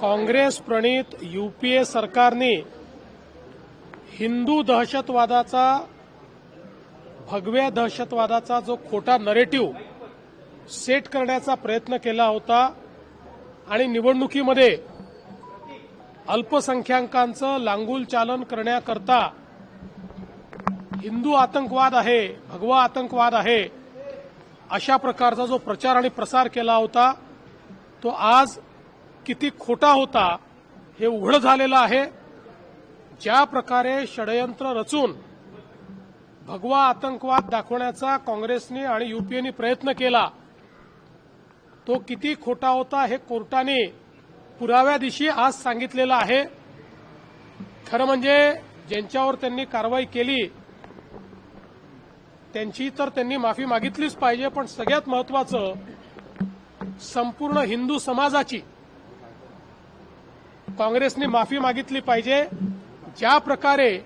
काँग्रेस प्रणित UPA सरकारने हिंदू दहशतवादाचा भगव्या दहशतवादाचा जो खोटा नरेटिव्ह सेट करण्याचा प्रयत्न केला होता आणि निवडणुकीमध्ये अल्पसंख्याकांचं लांगूल चालन करण्याकरता हिंदू आतंकवाद आहे भगवा आतंकवाद आहे अशा प्रकारचा जो प्रचार आणि प्रसार केला होता तो आज किती खोटा होता हे उघड झालेलं आहे. ज्या प्रकारे षडयंत्र रचून भगवा आतंकवाद दाखवण्याचा काँग्रेसने आणि युपीएने प्रयत्न केला तो किती खोटा होता हे कोर्टाने पुराव्यादिशी आज सांगितलेलं आहे. खरं म्हणजे ज्यांच्यावर त्यांनी कारवाई केली त्यांची तर त्यांनी माफी मागितलीच पाहिजे पण सगळ्यात महत्वाचं संपूर्ण हिंदू समाजाची काँग्रेसने माफी मागितली पाहिजे. ज्या प्रकारे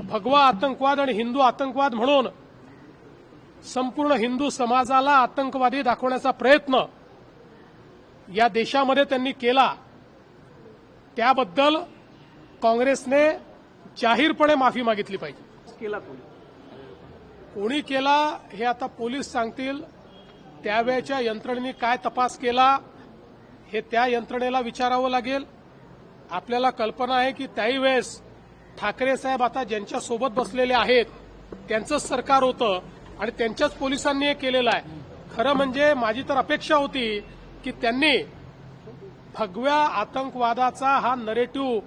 भगवा आतंकवाद आणि हिंदू आतंकवाद म्हणून संपूर्ण हिंदू समाजाला आतंकवादी दाखवण्याचा प्रयत्न या देशामध्ये त्यांनी केला त्याबद्दल काँग्रेसने जाहीरपणे माफी मागितली पाहिजे. केला कोणी? कोणी केला हे आता पोलीस सांगतील. त्यावेळच्या यंत्रणेने काय तपास केला? हे त्या यंत्रणेला विचारावं लागेल. आपल्याला कल्पना आहे की त्याही वेळेस ठाकरे साहेब आता ज्यांच्या सोबत बसलेले आहेत त्यांचंच सरकार होतं आणि त्यांच्याच पोलिसांनी हे केलेलं आहे. खरं म्हणजे माझी तर अपेक्षा होती की त्यांनी भगव्या आतंकवादाचा हा नरेटिव्ह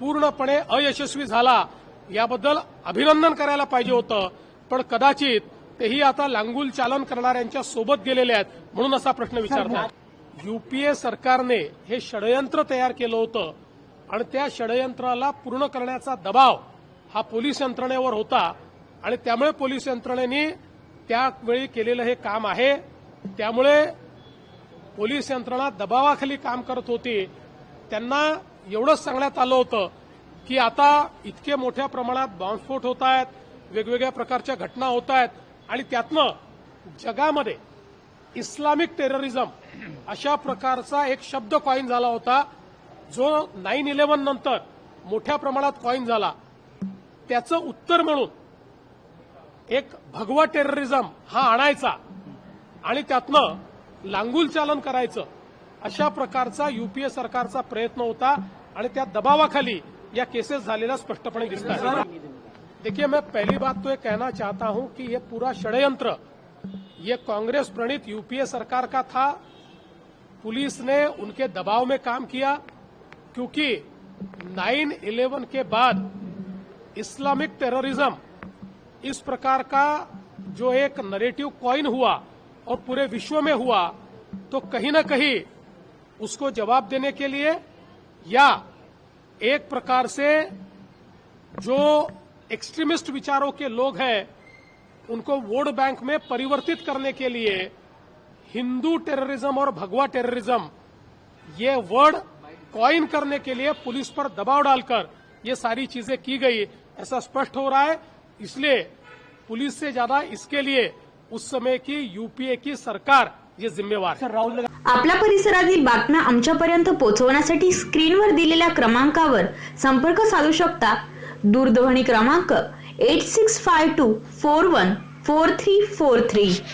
पूर्णपणे अयशस्वी झाला याबद्दल अभिनंदन करायला पाहिजे होतं. पण कदाचित तेही आता लांगूल चालन करणाऱ्यांच्या सोबत गेलेले आहेत म्हणून असा प्रश्न विचारतात युपीए सरकारने हे षडयंत्र तयार केलं होतं आणि त्या षडयंत्राला पूर्ण करण्याचा दबाव हा पोलीस यंत्रणेवर होता आणि त्यामुळे पोलीस यंत्रणेने त्यावेळी केलेलं हे काम आहे. त्यामुळे पोलीस यंत्रणा दबावाखाली काम करत होती. त्यांना एवढंच सांगण्यात आलं होतं की आता इतके मोठ्या प्रमाणात बॉम्बस्फोट होत आहेत वेगवेगळ्या प्रकारच्या घटना होत आहेत आणि त्यातनं जगामध्ये इस्लामिक टेररिझम अशा प्रकारचा एक शब्द कॉईन झाला होता जो नाईन इलेव्हन नंतर मोठ्या प्रमाणात कॉईन झाला. त्याचं उत्तर म्हणून एक भगवा टेररिझम हा आणायचा आणि त्यातनं लांगुल चालन करायचं अशा प्रकारचा युपीए सरकारचा प्रयत्न होता आणि त्या दबावाखाली या केसेस झालेल्या स्पष्टपणे दिसतात. देखिए मैं पहली बात तो ये कहना चाहता हूं कि ये पूरा षडयंत्र ये कांग्रेस प्रणित यूपीए सरकार का था। पुलिस ने उनके दबाव में काम किया, क्योंकि 9/11 के बाद इस्लामिक टेररिज्म इस प्रकार का जो एक नरेटिव कॉइन हुआ और पूरे विश्व में हुआ तो कहीं ना कहीं उसको जवाब देने के लिए या एक प्रकार से जो एक्सट्रीमिस्ट विचारों के लोग हैं उनको वोट बैंक में परिवर्तित करने के लिए हिंदू टेररिज्म और भगवा टेररिज्म ये वर्ड कॉइन करने के लिए पुलिस पर दबाव डालकर ये सारी चीजें की गई। ऐसा स्पष्ट हो रहा है इसलिए पुलिस से ज्यादा इसके लिए उस समय की यूपीए की सरकार ये जिम्मेवार राहुल आपल्या परिसरातील बातम्या आमच्यापर्यंत पोहोचवण्यासाठी स्क्रीनवर दिलेल्या क्रमांकावर संपर्क साधू शकता. दूरध्वनी क्रमांक 8652